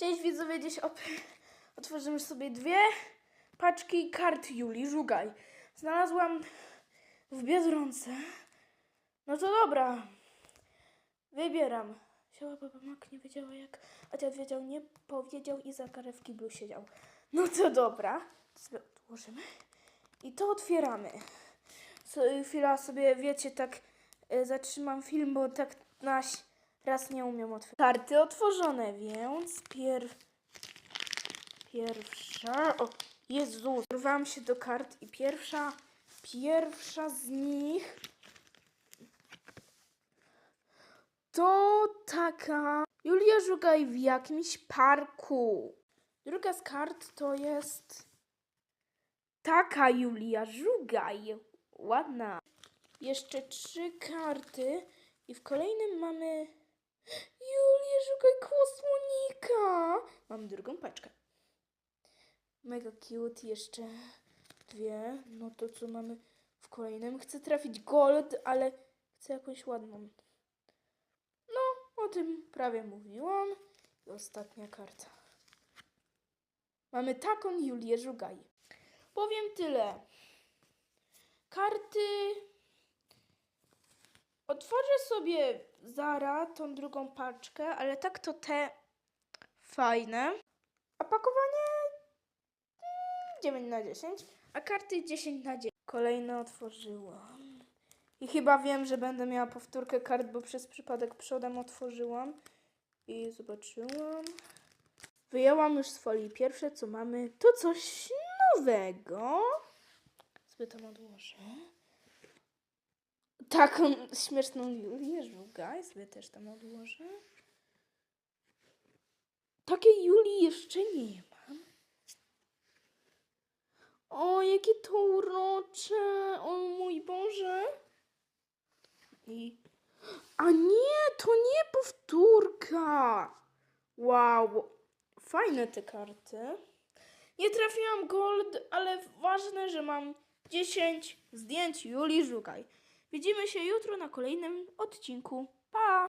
Cześć widzowie, dziś otworzymy sobie dwie paczki kart Julii Żugaj. Znalazłam w Biedronce. No to dobra, wybieram. Siała baba Mak nie wiedziała jak, a dziad wiedział, nie powiedział i za karę w kiblu siedział. No to dobra, to sobie odłożymy i to otwieramy. So, chwila sobie, wiecie, tak e, zatrzymam film, bo tak na ś- raz nie umiem otworzyć. Karty otworzone, więc pierw... Pierwsza... O, Jezus! Urwałam się do kart i pierwsza... Pierwsza z nich... To taka... Julia Żugaj w jakimś parku. Druga z kart to jest... Taka Julia Żugaj. Ładna. Jeszcze trzy karty i w kolejnym mamy Julię Żugaj Kłosłonika. Mam drugą paczkę. Mega cute. Jeszcze dwie. No to co mamy w kolejnym? Chcę trafić gold, ale chcę jakąś ładną. No, o tym prawie mówiłam. I ostatnia karta. Mamy taką Julię Żugaj. Powiem tyle. Karty Otworzę sobie Zara tą drugą paczkę, ale tak to te fajne. Opakowanie mm, 9 na 10, a karty 10 na 10. Kolejne otworzyłam. I chyba wiem, że będę miała powtórkę kart, bo przez przypadek przodem otworzyłam. I zobaczyłam. Wyjęłam już z folii pierwsze, co mamy. To coś nowego. Sobie tam odłożę taką śmieszną Julię Żugaj sobie też tam odłożę. Takiej Julii jeszcze nie mam. O, jakie to urocze! O mój Boże! I... A nie, to nie powtórka! Wow, fajne te karty. Nie trafiłam gold, ale ważne, że mam 10 zdjęć Julii Żugaj. Widzimy się jutro na kolejnym odcinku. Pa!